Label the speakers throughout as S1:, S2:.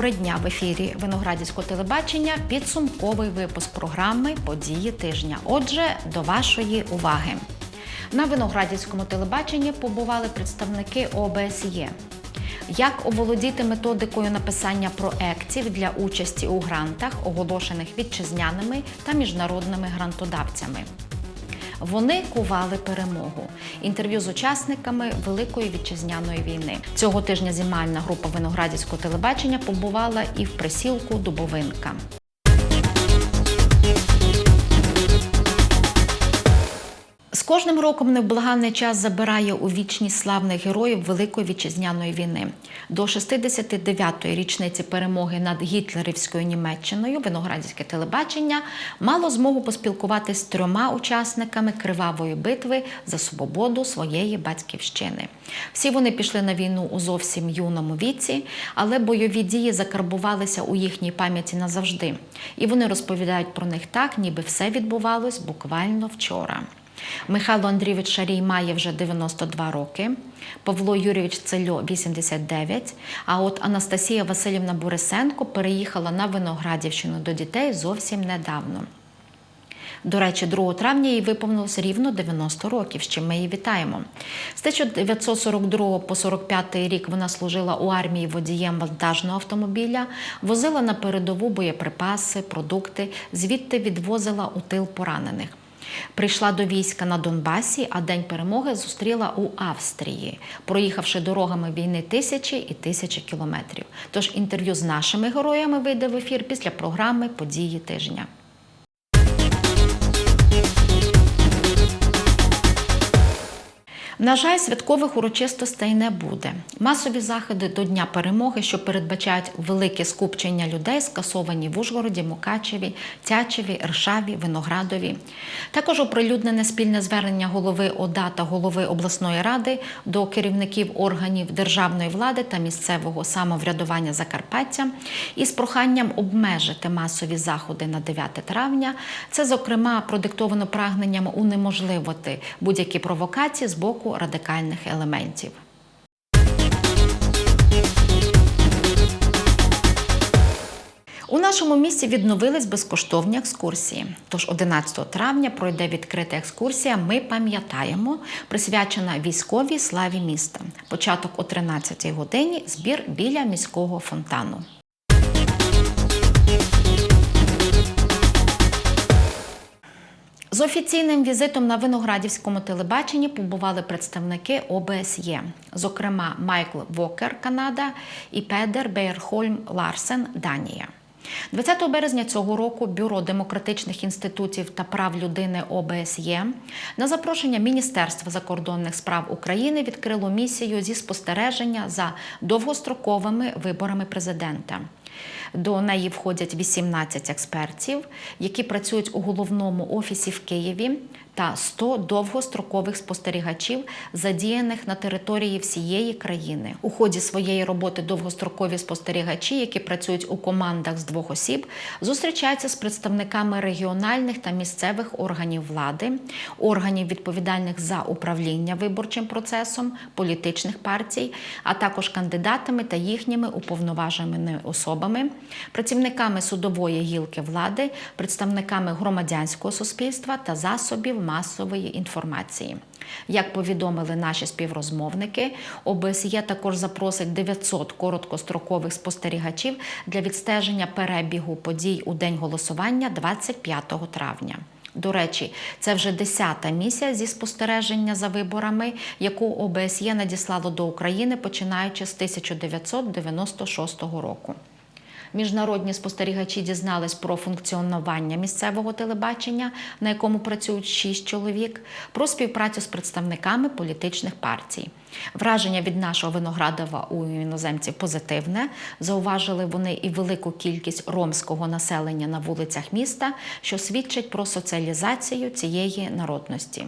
S1: Доброї дня в ефірі Виноградівського телебачення. Підсумковий випуск програми Події тижня. Отже, до вашої уваги. На Виноградівському телебаченні побували представники ОБСЄ. Як оволодіти методикою написання проєктів для участі у грантах, оголошених вітчизняними та міжнародними грантодавцями. Вони кували перемогу. Інтерв'ю з учасниками Великої вітчизняної війни. Цього тижня знімальна група виноградівського телебачення побувала і в присілку Дубовинка. Кожним роком невблаганний час забирає у вічність славних героїв Великої вітчизняної війни. До 69-ї річниці перемоги над гітлерівською Німеччиною виноградівське телебачення мало змогу поспілкуватися з трьома учасниками кривавої битви за свободу своєї батьківщини. Всі вони пішли на війну у зовсім юному віці, але бойові дії закарбувалися у їхній пам'яті назавжди. І вони розповідають про них так, ніби все відбувалось буквально вчора. Михайло Андрійович Шарій має вже 92 роки, Павло Юрійович Цельо 89, а от Анастасія Васильівна Борисенко переїхала на Виноградівщину до дітей зовсім недавно. До речі, 2 травня їй виповнилось рівно 90 років, з чим ми її вітаємо. З 1942 по 45 рік вона служила у армії водієм вантажного автомобіля, возила на передову боєприпаси, продукти, звідти відвозила у тил поранених. Прийшла до війська на Донбасі, а День перемоги зустріла у Австрії, проїхавши дорогами війни тисячі і тисячі кілометрів. Тож інтерв'ю з нашими героями вийде в ефір після програми Події тижня. На жаль, святкових урочистостей не буде. Масові заходи до Дня перемоги, що передбачають велике скупчення людей, скасовані в Ужгороді, Мукачеві, Тячеві, Ршаві, Виноградові. Також оприлюднене спільне звернення голови ОДА та голови обласної ради до керівників органів державної влади та місцевого самоврядування Закарпаття із проханням обмежити масові заходи на 9 травня. Це, зокрема, продиктовано прагненням унеможливити будь-які провокації з боку радикальних елементів. У нашому місті відновились безкоштовні екскурсії. Тож 11 травня пройде відкрита екскурсія. Ми пам'ятаємо, присвячена військовій славі міста. Початок о 13 годині. Збір біля міського фонтану. З офіційним візитом на виноградівському телебаченні побували представники ОБСЄ, зокрема Майкл Вокер, Канада і Педер Бейерхольм Ларсен, Данія. 20 березня цього року Бюро демократичних інститутів та прав людини ОБСЄ на запрошення Міністерства закордонних справ України відкрило місію зі спостереження за довгостроковими виборами президента. До неї входять 18 експертів, які працюють у головному офісі в Києві, та 100 довгострокових спостерігачів, задіяних на території всієї країни. У ході своєї роботи довгострокові спостерігачі, які працюють у командах з двох осіб, зустрічаються з представниками регіональних та місцевих органів влади, органів відповідальних за управління виборчим процесом, політичних партій, а також кандидатами та їхніми уповноваженими особами, працівниками судової гілки влади, представниками громадянського суспільства та засобів масової інформації. Як повідомили наші співрозмовники, ОБСЄ також запросить 900 короткострокових спостерігачів для відстеження перебігу подій у день голосування 25 травня. До речі, це вже 10-та місія зі спостереження за виборами, яку ОБСЄ надіслало до України починаючи з 1996 року. Міжнародні спостерігачі дізнались про функціонування місцевого телебачення, на якому працюють шість чоловік, про співпрацю з представниками політичних партій. Враження від нашого Виноградова у іноземців позитивне. Зауважили вони і велику кількість ромського населення на вулицях міста, що свідчить про соціалізацію цієї народності.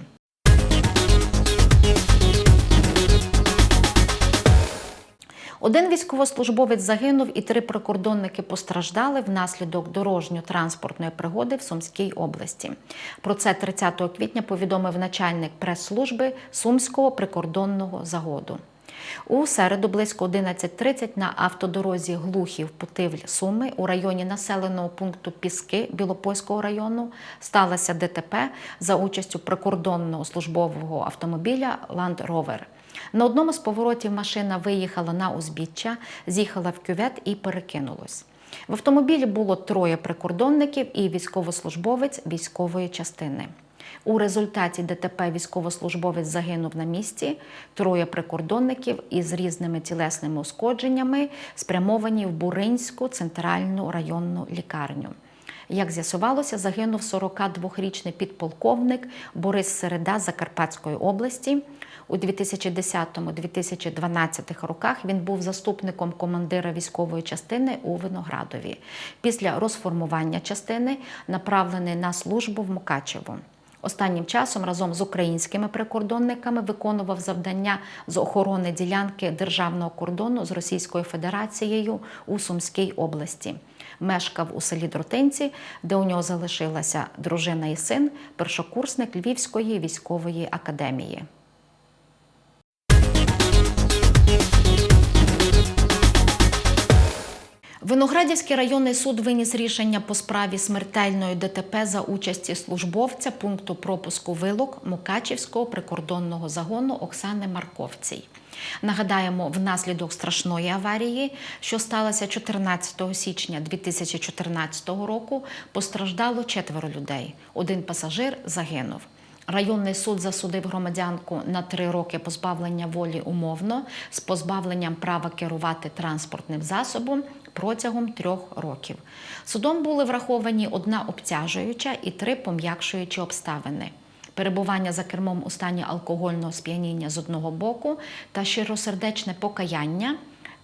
S1: Один військовослужбовець загинув і три прикордонники постраждали внаслідок дорожньо-транспортної пригоди в Сумській області. Про це 30 квітня повідомив начальник прес-служби Сумського прикордонного загоду. У середу близько 11.30 на автодорозі Глухів Путивль Суми у районі населеного пункту Піски Білопольського району сталося ДТП за участю прикордонного службового автомобіля Land Rover. На одному з поворотів машина виїхала на узбіччя, з'їхала в кювет і перекинулась. В автомобілі було троє прикордонників і військовослужбовець військової частини. У результаті ДТП військовослужбовець загинув на місці. Троє прикордонників із різними тілесними ушкодженнями спрямовані в Буринську центральну районну лікарню. Як з'ясувалося, загинув 42-річний підполковник Борис Середа Закарпатської області. У 2010-2012 роках він був заступником командира військової частини у Виноградові. Після розформування частини направлений на службу в Мукачево. Останнім часом разом з українськими прикордонниками виконував завдання з охорони ділянки державного кордону з Російською Федерацією у Сумській області. Мешкав у селі Дротинці, де у нього залишилася дружина і син, першокурсник Львівської військової академії. Виноградівський районний суд виніс рішення по справі смертельної ДТП за участі службовця пункту пропуску вилок Мукачівського прикордонного загону Оксани Марковцій. Нагадаємо, внаслідок страшної аварії, що сталося 14 січня 2014 року, постраждало четверо людей. Один пасажир загинув. Районний суд засудив громадянку на три роки позбавлення волі умовно з позбавленням права керувати транспортним засобом протягом трьох років. Судом були враховані одна обтяжуюча і три пом'якшуючі обставини. Перебування за кермом у стані алкогольного сп'яніння з одного боку та щиросердечне покаяння,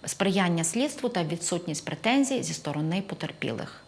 S1: сприяння слідству та відсутність претензій зі сторони потерпілих.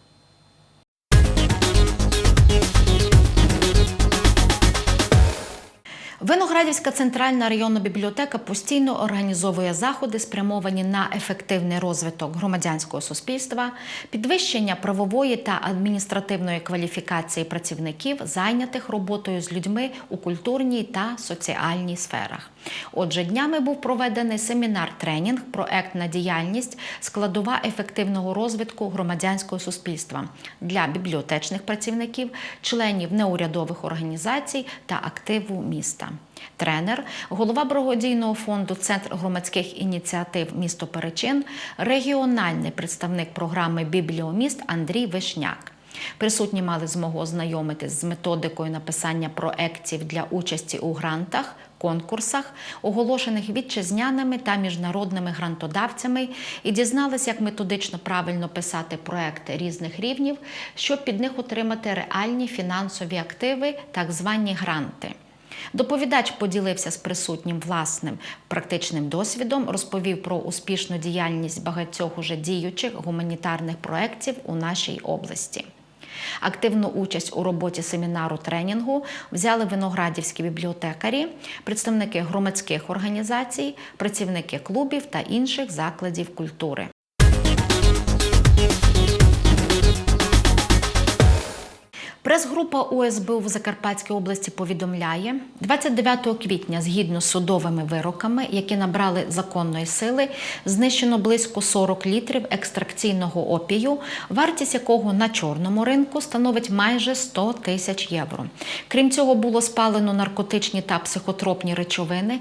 S1: Виноградівська центральна районна бібліотека постійно організовує заходи, спрямовані на ефективний розвиток громадянського суспільства, підвищення правової та адміністративної кваліфікації працівників, зайнятих роботою з людьми у культурній та соціальній сферах. Отже, днями був проведений семінар-тренінг проектна діяльність, складова ефективного розвитку громадянського суспільства для бібліотечних працівників, членів неурядових організацій та активу міста. Тренер, голова благодійного фонду Центр громадських ініціатив місто Перечин, регіональний представник програми Бібліоміст Андрій Вишняк. Присутні мали змогу ознайомитись з методикою написання проєктів для участі у грантах, конкурсах, оголошених вітчизняними та міжнародними грантодавцями, і дізналися, як методично правильно писати проекти різних рівнів, щоб під них отримати реальні фінансові активи, так звані гранти. Доповідач поділився з присутнім власним практичним досвідом, розповів про успішну діяльність багатьох уже діючих гуманітарних проєктів у нашій області. Активну участь у роботі семінару тренінгу взяли виноградівські бібліотекарі, представники громадських організацій, працівники клубів та інших закладів культури. Прес-група УСБУ в Закарпатській області повідомляє, 29 квітня, згідно з судовими вироками, які набрали законної сили, знищено близько 40 літрів екстракційного опію, вартість якого на чорному ринку становить майже 100 тисяч євро. Крім цього, було спалено наркотичні та психотропні речовини.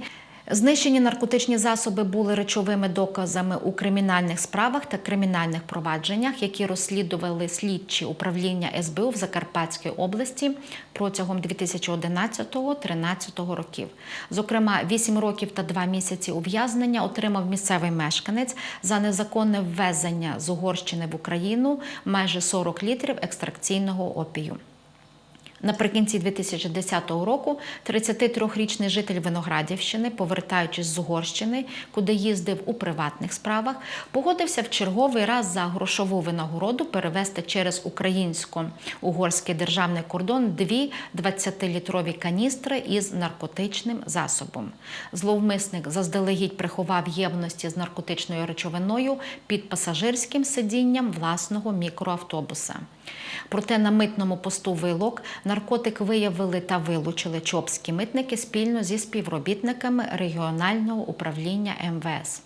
S1: Знищені наркотичні засоби були речовими доказами у кримінальних справах та кримінальних провадженнях, які розслідували слідчі управління СБУ в Закарпатській області протягом 2011-2013 років. Зокрема, 8 років та 2 місяці ув'язнення отримав місцевий мешканець за незаконне ввезення з Угорщини в Україну майже 40 літрів екстракційного опію. Наприкінці 2010 року 33-річний житель Виноградівщини, повертаючись з Угорщини, куди їздив у приватних справах, погодився в черговий раз за грошову винагороду перевезти через українсько-угорський державний кордон дві 20-літрові каністри із наркотичним засобом. Зловмисник заздалегідь приховав ємності з наркотичною речовиною під пасажирським сидінням власного мікроавтобуса. Проте на митному посту вилок наркотик виявили та вилучили чопські митники спільно зі співробітниками регіонального управління МВС.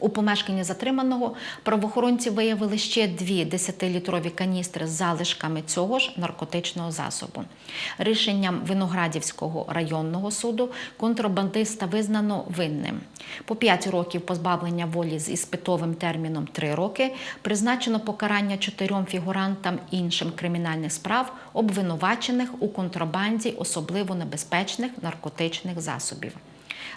S1: У помешканні затриманого правоохоронці виявили ще дві 10-літрові каністри з залишками цього ж наркотичного засобу. Рішенням Виноградівського районного суду контрабандиста визнано винним. По 5 років позбавлення волі з іспитовим терміном 3 роки призначено покарання чотирьом фігурантам іншим кримінальних справ, обвинувачених у контрабанді особливо небезпечних наркотичних засобів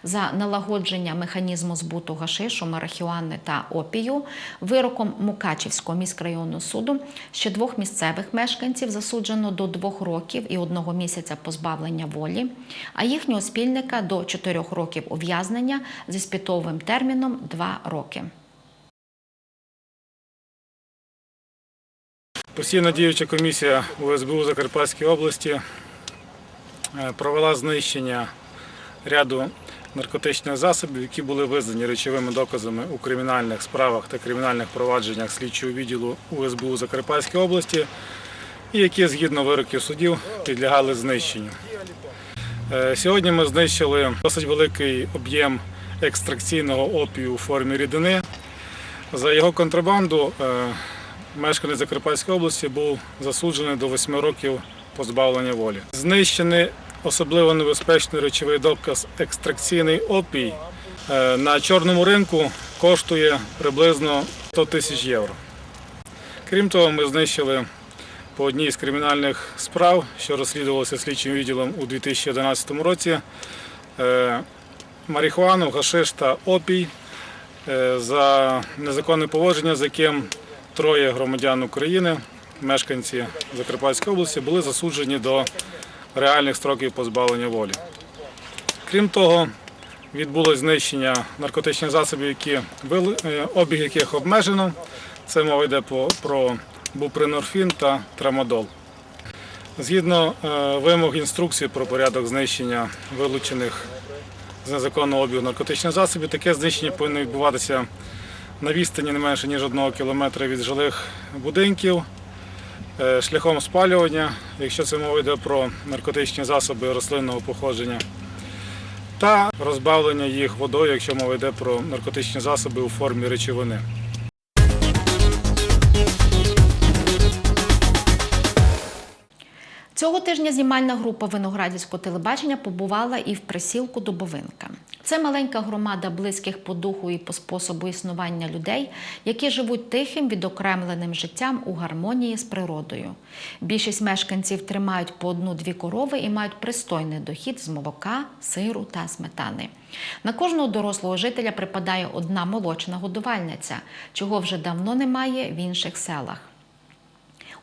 S1: за налагодження механізму збуту гашишу, марихуани та опію вироком Мукачівського міськрайонного суду ще двох місцевих мешканців засуджено до двох років і одного місяця позбавлення волі, а їхнього спільника до чотирьох років ув'язнення зі спітовим терміном два роки.
S2: Постійно діюча комісія УСБУ Закарпатської області е, провела знищення ряду наркотичних засобів, які були визнані речовими доказами у кримінальних справах та кримінальних провадженнях слідчого відділу УСБУ Закарпатської області, і які згідно вироків судів підлягали знищенню. Е, Сьогодні ми знищили досить великий об'єм екстракційного опію у формі рідини. За його контрабанду е, мешканець Закарпатської області був засуджений до 8 років позбавлення волі. Знищений особливо небезпечний речовий доказ екстракційний опій е, на чорному ринку коштує приблизно 100 тисяч євро. Крім того, ми знищили по одній з кримінальних справ, що розслідувалося слідчим відділом у 2011 році, е, марихуану, гашиш та опій е, за незаконне поводження, з яким троє громадян України, мешканці Закарпатської області, були засуджені до реальних строків позбавлення волі. Крім того, відбулось знищення наркотичних засобів, які е, обіг яких обмежено. Це мова йде про бупринорфін та трамадол. Згідно е, вимог інструкції про порядок знищення вилучених з незаконного обігу наркотичних засобів, таке знищення повинно відбуватися на відстані не менше ніж одного кілометра від жилих будинків шляхом спалювання, якщо це мова йде про наркотичні засоби рослинного походження, та розбавлення їх водою, якщо мова йде про наркотичні засоби у формі речовини.
S1: Цього тижня знімальна група виноградівського телебачення побувала і в присілку Дубовинка. Це маленька громада близьких по духу і по способу існування людей, які живуть тихим, відокремленим життям у гармонії з природою. Більшість мешканців тримають по одну-дві корови і мають пристойний дохід з молока, сиру та сметани. На кожного дорослого жителя припадає одна молочна годувальниця, чого вже давно немає в інших селах.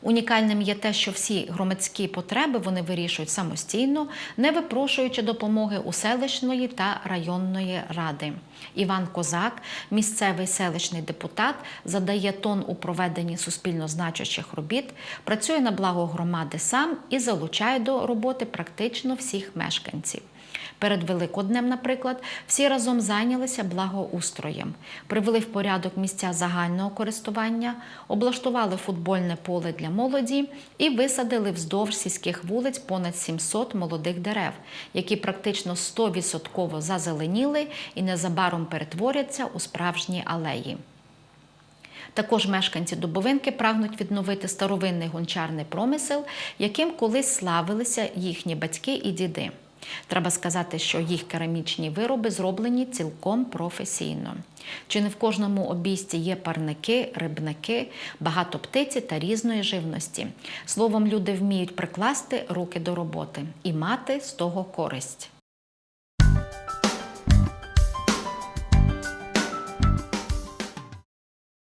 S1: Унікальним є те, що всі громадські потреби вони вирішують самостійно, не випрошуючи допомоги у селищної та районної ради. Іван Козак, місцевий селищний депутат, задає тон у проведенні суспільно значущих робіт, працює на благо громади сам і залучає до роботи практично всіх мешканців. Перед Великоднем, наприклад, всі разом зайнялися благоустроєм, привели в порядок місця загального користування, облаштували футбольне поле для молоді і висадили вздовж сільських вулиць понад 700 молодих дерев, які практично 100% зазеленіли і незабаром перетворяться у справжні алеї. Також мешканці Дубовинки прагнуть відновити старовинний гончарний промисел, яким колись славилися їхні батьки і діди. Треба сказати, що їх керамічні вироби зроблені цілком професійно. Чи не в кожному обійсті є парники, рибники, багато птиці та різної живності. Словом, люди вміють прикласти руки до роботи і мати з того користь.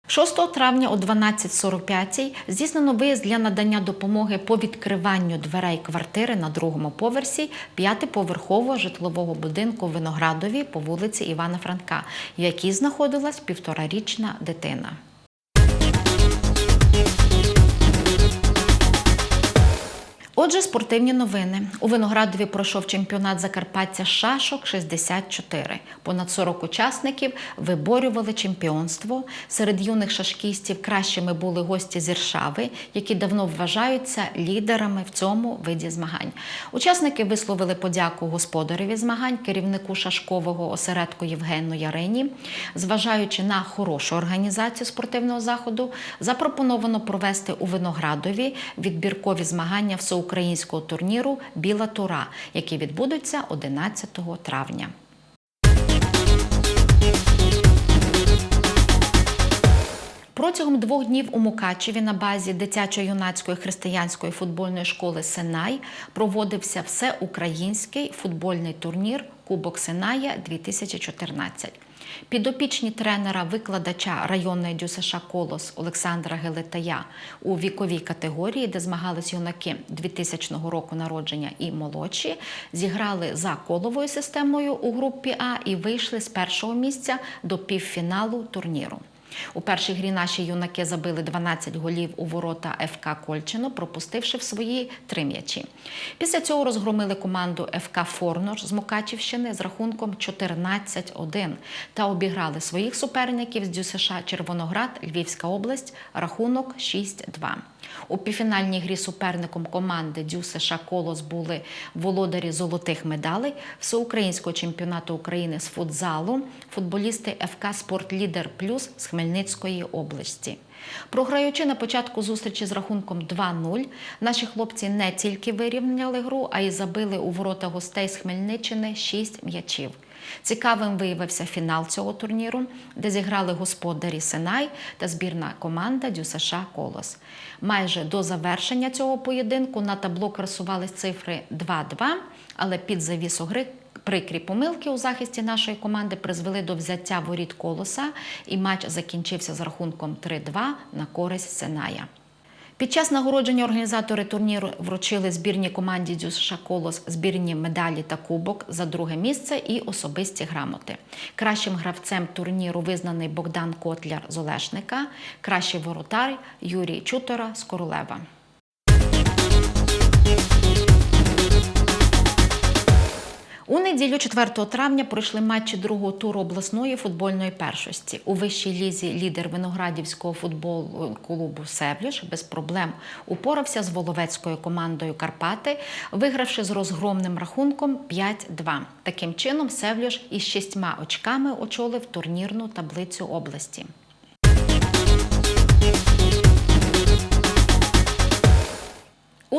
S1: 6 травня о 12.45 здійснено виїзд для надання допомоги по відкриванню дверей квартири на другому поверсі п'ятиповерхового житлового будинку Виноградові по вулиці Івана Франка, в якій знаходилась півторарічна дитина. Отже, спортивні новини. У Виноградові пройшов чемпіонат Закарпаття шашок 64. Понад 40 учасників виборювали чемпіонство. Серед юних шашкістів кращими були гості з Іршави, які давно вважаються лідерами в цьому виді змагань. Учасники висловили подяку господареві змагань, керівнику шашкового осередку Євгену Ярині. Зважаючи на хорошу організацію спортивного заходу, запропоновано провести у Виноградові відбіркові змагання всеукраїнського турніру Біла Тура, які відбудуться 11 травня. Протягом двох днів у Мукачеві на базі дитячо-юнацької християнської футбольної школи Синай проводився всеукраїнський футбольний турнір Кубок Синая 2014. Підопічні тренера викладача районної ДЮСШ Колос Олександра Гелетая у віковій категорії, де змагались юнаки 2000 року народження і молодші, зіграли за коловою системою у групі А і вийшли з першого місця до півфіналу турніру. У першій грі наші юнаки забили 12 голів у ворота ФК Кольчино, пропустивши в свої три м'ячі. Після цього розгромили команду ФК Форнош з Мукачівщини з рахунком 14-1 та обіграли своїх суперників з ДЮСШ Червоноград, Львівська область, рахунок 6-2. У півфінальній грі суперником команди Дю США Колос були володарі золотих медалей всеукраїнського чемпіонату України з футзалу, футболісти ФК Спортлідер Плюс з Хмельницької області. Програючи на початку зустрічі з рахунком 2-0, наші хлопці не тільки вирівняли гру, а й забили у ворота гостей з Хмельниччини 6 м'ячів. Цікавим виявився фінал цього турніру, де зіграли господарі Синай та збірна команда ДЮСШ Колос. Майже до завершення цього поєдинку на табло красувались цифри 2-2, але під завісу гри прикрі помилки у захисті нашої команди призвели до взяття воріт колоса, і матч закінчився з рахунком 3-2 на користь Синая. Під час нагородження організатори турніру вручили збірній команді «Дюс Колос збірні медалі та кубок за друге місце і особисті грамоти. Кращим гравцем турніру визнаний Богдан Котляр з Олешника, кращий воротар Юрій Чутора з Королева. У неділю 4 травня пройшли матчі другого туру обласної футбольної першості. У вищій лізі лідер виноградівського футболу клубу Севлюш без проблем упорався з воловецькою командою Карпати, вигравши з розгромним рахунком 5-2. Таким чином, Севлюш із шістьма очками очолив турнірну таблицю області.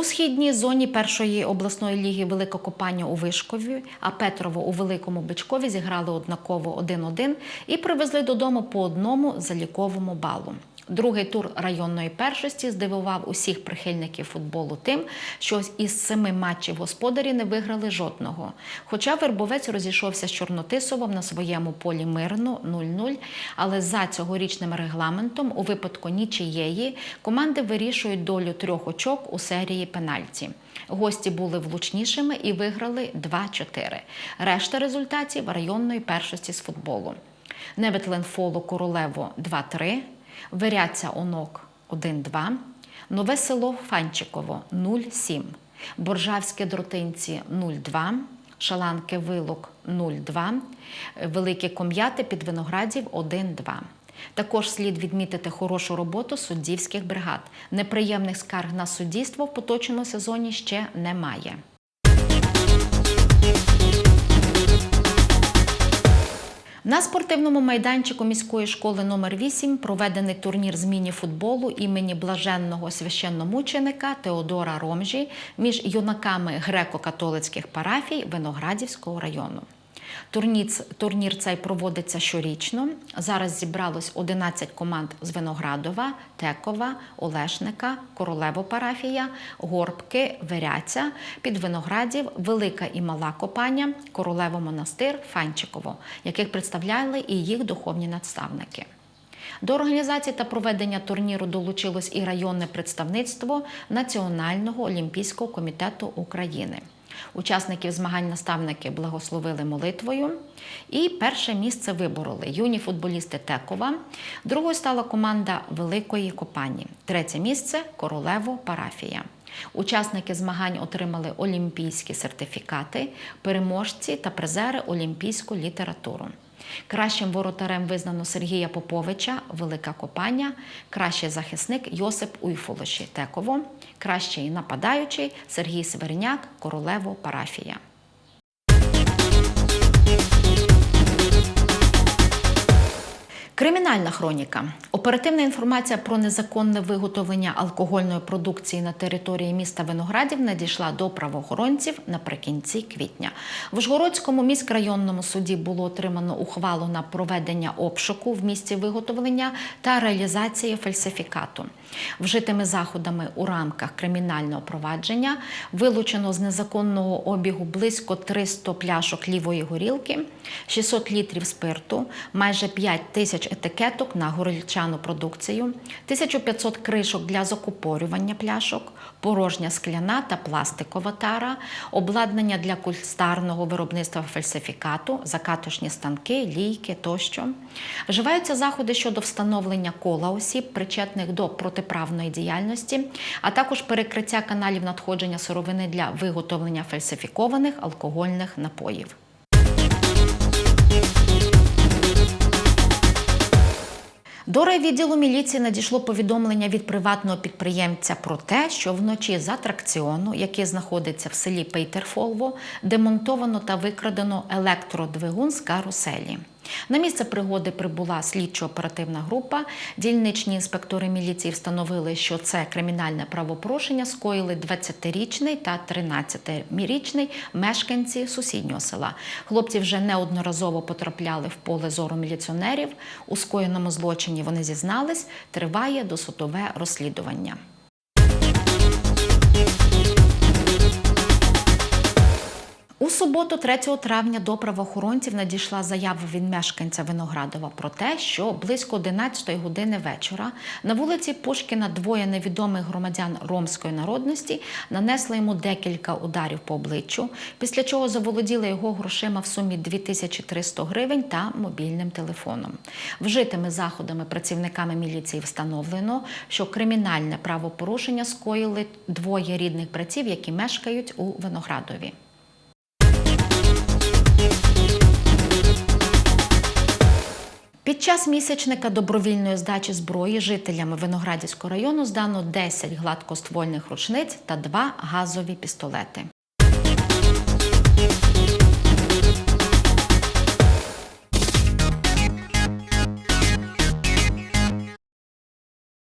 S1: У східній зоні першої обласної ліги Великокопання у Вишкові, а Петрово у Великому Бичкові зіграли однаково 1-1 і привезли додому по одному заліковому балу. Другий тур районної першості здивував усіх прихильників футболу тим, що із семи матчів господарі не виграли жодного. Хоча Вербовець розійшовся з Чорнотисовом на своєму полі мирно 0-0, але за цьогорічним регламентом у випадку нічиєї команди вирішують долю трьох очок у серії пенальті. Гості були влучнішими і виграли 2-4. Решта результатів районної першості з футболу. Неветленфолу Королево 2-3. Виряця Онок 1-2, Нове село Фанчиково 0-7, Боржавське Дротинці 0-2, Шаланки Вилок 0-2, Великі Ком'яти під Виноградів 1-2. Також слід відмітити хорошу роботу суддівських бригад. Неприємних скарг на суддівство в поточному сезоні ще немає. На спортивному майданчику міської школи номер 8 проведений турнір з міні-футболу імені блаженного священномученика Теодора Ромжі між юнаками греко-католицьких парафій Виноградівського району. Турніц- Турнір цей проводиться щорічно. Зараз зібралось 11 команд з Виноградова, Текова, Олешника, Королево парафія, Горбки, Веряця, Підвиноградів, Велика і Мала Копання, Королево монастир, Фанчиково, яких представляли і їх духовні надставники. До організації та проведення турніру долучилось і районне представництво Національного олімпійського комітету України. Учасників змагань наставники благословили молитвою. І перше місце вибороли юні футболісти Текова. Другою стала команда Великої Копані. Третє місце Королево Парафія. Учасники змагань отримали олімпійські сертифікати, переможці та призери олімпійську літературу. Кращим воротарем визнано Сергія Поповича, Велика Копання, кращий захисник Йосип Уйфолоші Теково, кращий нападаючий Сергій Северняк, Королево Парафія. Кримінальна хроніка. Оперативна інформація про незаконне виготовлення алкогольної продукції на території міста Виноградів надійшла до правоохоронців наприкінці квітня. В Ужгородському міськрайонному суді було отримано ухвалу на проведення обшуку в місці виготовлення та реалізації фальсифікату. Вжитими заходами у рамках кримінального провадження вилучено з незаконного обігу близько 300 пляшок лівої горілки, 600 літрів спирту, майже 5 тисяч етикеток на горілчану продукцію, 1500 кришок для закупорювання пляшок, порожня скляна та пластикова тара, обладнання для кульстарного виробництва фальсифікату, закаточні станки, лійки тощо. Вживаються заходи щодо встановлення кола осіб, причетних до протиправної діяльності, а також перекриття каналів надходження сировини для виготовлення фальсифікованих алкогольних напоїв. До райвідділу міліції надійшло повідомлення від приватного підприємця про те, що вночі з атракціону, який знаходиться в селі Пейтерфолво, демонтовано та викрадено електродвигун з каруселі. На місце пригоди прибула слідчо-оперативна група. Дільничні інспектори міліції встановили, що це кримінальне правопорушення скоїли 20-річний та 13-річний мешканці сусіднього села. Хлопці вже неодноразово потрапляли в поле зору міліціонерів. У скоєному злочині вони зізнались. Триває досудове розслідування. У суботу, 3 травня, до правоохоронців надійшла заява від мешканця Виноградова про те, що близько 11 години вечора на вулиці Пушкіна двоє невідомих громадян ромської народності нанесли йому декілька ударів по обличчю, після чого заволоділи його грошима в сумі 2300 гривень та мобільним телефоном. Вжитими заходами працівниками міліції встановлено, що кримінальне правопорушення скоїли двоє рідних братів, які мешкають у Виноградові. Під час місячника добровільної здачі зброї жителями Виноградівського району здано 10 гладкоствольних рушниць та 2 газові пістолети.